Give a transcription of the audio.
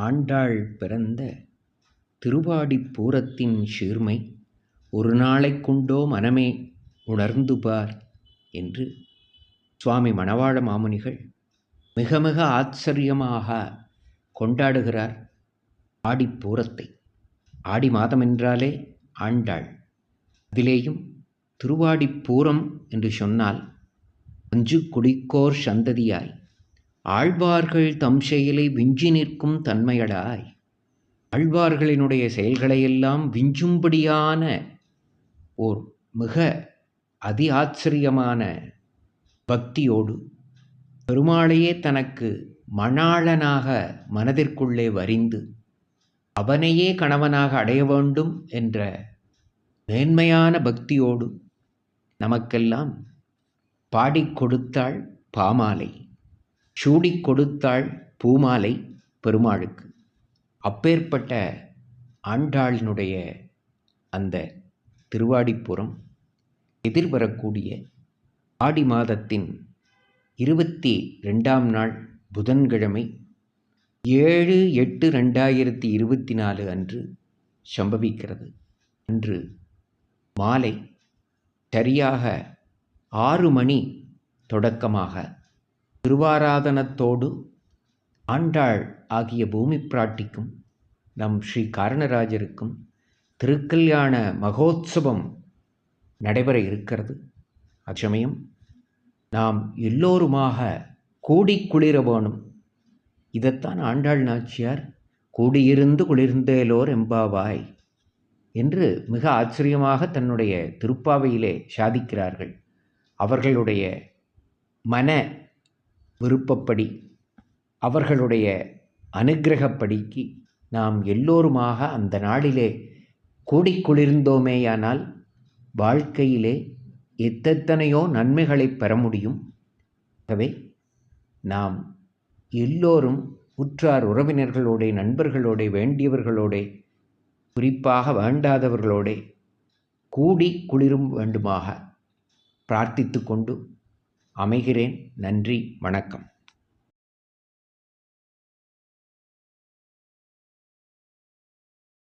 ஆண்டாள் பிறந்த திருவாடிப்பூரத்தின் சீர்மை ஒரு நாளைக்குண்டோ மனமே உணர்ந்து பார் என்று சுவாமி மணவாள மாமுனிகள் மிக மிக ஆச்சரியமாக கொண்டாடுகிறார் ஆடிப்பூரத்தை ஆடி மாதம் என்றாலே ஆண்டாள். அதிலேயும் திருவாடிப்பூரம் என்று சொன்னால் அஞ்சு குடிக்கோர் சந்ததியாய் ஆழ்வார்கள் தம் செயலை விஞ்சி நிற்கும் தன்மையடாய். ஆழ்வார்களினுடைய செயல்களையெல்லாம் விஞ்சும்படியான ஓர் மிக அதி ஆச்சரியமான பக்தியோடு பெருமாளையே தனக்கு மணாளனாக மனதிற்குள்ளே வரிந்து அவனையே கணவனாக அடைய வேண்டும் என்ற மேன்மையான பக்தியோடு நமக்கெல்லாம் பாடிக் கொடுத்தாள் பாமாலை. சூடிக் கொடுத்தாள் பூமாலை பெருமாளுக்கு. அப்பேற்பட்ட ஆண்டாளினுடைய அந்த திருவாடிப்புறம் எதிர்வரக்கூடிய ஆடி மாதத்தின் இருபத்தி ரெண்டாம் நாள் புதன்கிழமை ஏழு எட்டு ரெண்டாயிரத்தி இருபத்தி நாலு அன்று சம்பவிக்கிறது. அன்று மாலை சரியாக ஆறு மணி தொடக்கமாக திருவாராதனத்தோடு ஆண்டாள் ஆகிய பூமி பிராட்டிக்கும் நம் ஸ்ரீ காரணராஜருக்கும் திருக்கல்யாண மகோத்சவம் நடைபெற இருக்கிறது. அச்சமயம் நாம் எல்லோருமாக கூடி குளிர வேணும். இதைத்தான் ஆண்டாள் நாச்சியார் கூடியிருந்து குளிர்ந்தேலோர் எம்பாவாய் என்று மிக ஆச்சரியமாக தன்னுடைய திருப்பாவையிலே சாதிக்கிறார்கள். அவர்களுடைய மன விருப்பப்படி அவர்களுடைய அனுகிரகப்படிக்கு நாம் எல்லோருமாக அந்த நாளிலே கூடிக்குளிர்ந்தோமேயானால் வாழ்க்கையிலே எத்தனையோ நன்மைகளை பெற முடியும். ஆகவே நாம் எல்லோரும் உற்றார் உறவினர்களோட நண்பர்களோட வேண்டியவர்களோட குறிப்பாக வேண்டாதவர்களோட கூடி குளிரும் வேண்டுமாக பிரார்த்தித்து கொண்டு அமைகிறேன். நன்றி. வணக்கம்.